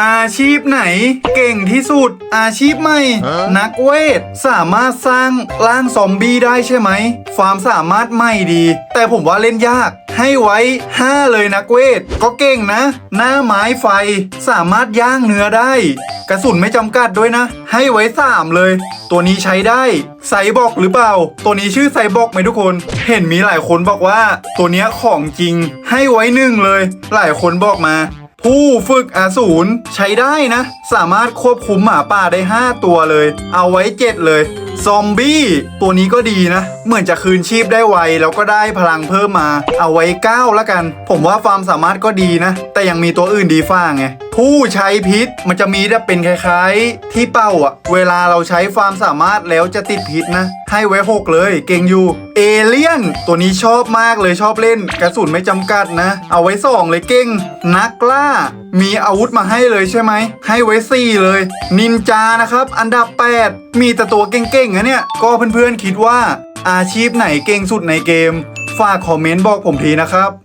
อาชีพไหน เก่งที่สุด อาชีพใหม่ นักเวท สามารถสร้างร่างซอมบี้ได้ใช่ไหมความสามารถใหม่ดี แต่ผมว่าเล่นยาก ให้ไว้ 5 เลยนักเวท ก็เก่งนะ หน้าไม้ไฟ สามารถย่างเนื้อได้ กระสุนไม่จำกัดด้วยนะ ให้ไว้ 3 เลย ตัวนี้ใช้ได้ไซบอร์กหรือเปล่า ตัวนี้ชื่อไซบอร์กไหมทุกคน เห็นมีหลายคนบอกว่า ตัวเนี้ยของจริง ให้ไว้หนึ่งเลย หลายคนบอกมา ผู้ฝึกอาสูรใช้ได้นะ สามารถควบคุมหมาป่าได้ 5 ตัวเลย เอาไว้ 7 เลย ซอมบี้ ตัวนี้ก็ดีนะ เหมือนจะคืนชีพได้ไว แล้วก็ได้พลังเพิ่มมา เอาไว้ 9 แล้วกัน ผมว่าความสามารถก็ดีนะ แต่ยังมีตัวอื่นดีฟ้าไง ผู้ใช้พิษมันจะมีแต่เป็นคล้ายๆ ที่เป้าอะเวลาเราใช้ความสามารถแล้วจะติดพิษนะ ให้ไว้6เลยเก่งอยู่ เอเลี่ยน ตัวนี้ชอบมากเลยชอบเล่น กระสุนไม่จำกัดนะ เอาไว้2เลยเก่ง นักล่า มีอาวุธมาให้เลยใช่ไหม ให้ไว้4เลย นินจานะครับ อันดับ 8 มีแต่ตัวเก่งๆนะเนี่ย ก็เพื่อนๆคิดว่าอาชีพไหนเก่งสุดในเกม ฝากคอมเมนต์บอกผมทีนะครับ